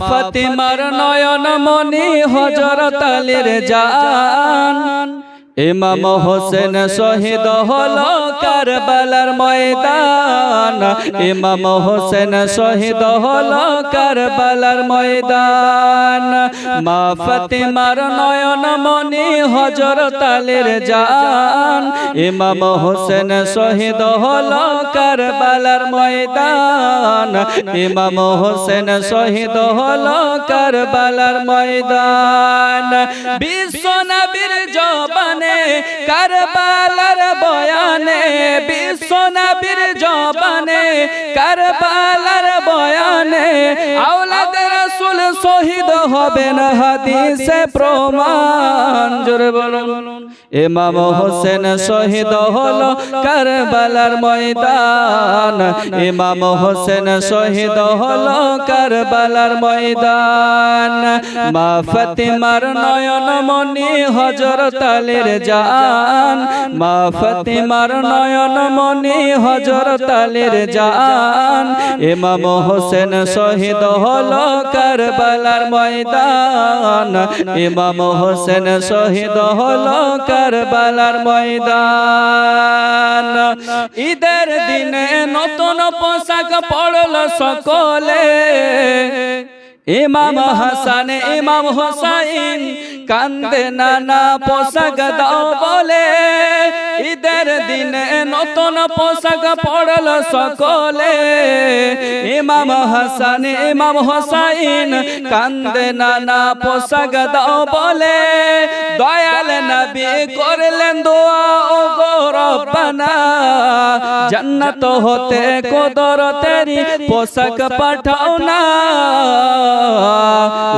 ফাতিমার নয়ন মনি হজরত আলীর জান। ইমাম হোসেন শহীদ হলো কারবালার ময়দান। ইমাম হোসেন শহীদ হলো কারবালার ময়দান। মা ফাতিমার নয়ন মনি হজরত আলীর জান। ইমাম হোসেন শহীদ হলো কারবালার ময়দান। ইমাম হোসেন শহীদ হলো কারবালার ময়দান। বিশ্ব নবীর জবানে কারবালার বয়ানে বিশ্ব নবীর জবানে কারবালার বয়ানে আওলাদ রাসূল শহীদ হবেন হাদিসে প্রমাণ। জোরে বলুন। ইমাম হোসেন শহীদ হলো কারবালার ময়দান। ইমাম হোসেন শহীদ হলো কারবালার ময়দান। মা ফাতিমার নয়ন মনি হযরত আলীর জান। মা ফাতিমার নয়ন মনি হযরত আলীর জান। ইমাম হোসেন শহীদ হলো কারবালার ময়দান। ইমাম হোসেন শহীদ হলো কারবালার ময়দান। ঈদের দিনে নতুন পোশাক পড়ল সকলে। ইমাম হাসান, ইমাম হোসাইন কান্দে নানা পোশাক দাও বলে। ঈদের দিনে নতুন পোশাক পড়ল সকলে। ইমাম হাসান, ইমাম হোসাইন কান্দে নানা পোশাক দাও বলে। দয়াল নবী করলেন দোয়া ও গো রব্বানা জান্নাত হতে কদর তেরি পোশাক পাঠাও না।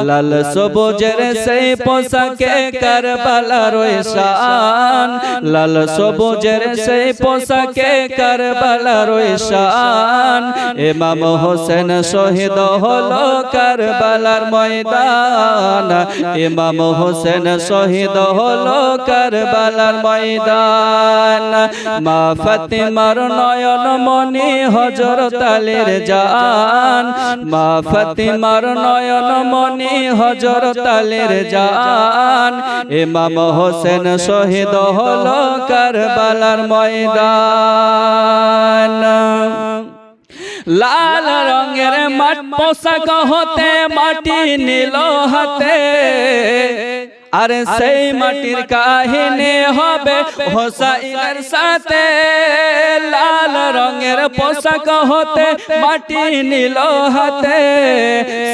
লাল সবুজের সেই পোশাকে কারবালার শান লাল সবুজের সেই পোশাকে কারবালার শান ইমাম হোসেন শহীদ হলো কারবালার ময়দান। ইমাম হোসেন শহীদ হলো কারবালার ময়দান। মা ফাতিমার নয়ন মনি হজরত আলীর জান। মা ফাতিমার নয়ন মনি হজরত তালের জান। ইমাম হোসেন শহীদ হলো কারবালার ময়দান। লাল রঙের মাঠ পোশাক হতে, মাটি নীল হাতে। আর সেই মাটির কাহিনী হবে হোসাইনের সাথে। পোশাক হতে মাটি নীল হাতে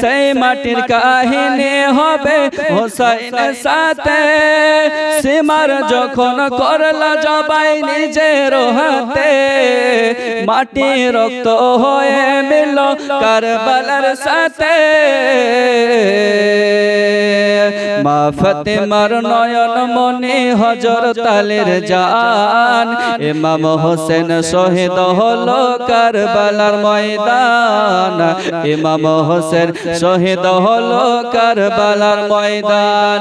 সেই মাটির কাহিনী হবে হোসাইনের সাথে সীমার যখন করলা জবাই নিজের হাতে মাটি রক্ত হয়ে মিল কারবালার সাথে মা ফাতেমার নয়ন মনে হজর তালের জান। ইমাম হোসেন শহীদ হলো কারবালার ময়দান। ইমাম হোসেন শহীদ হলো কারবালার ময়দান।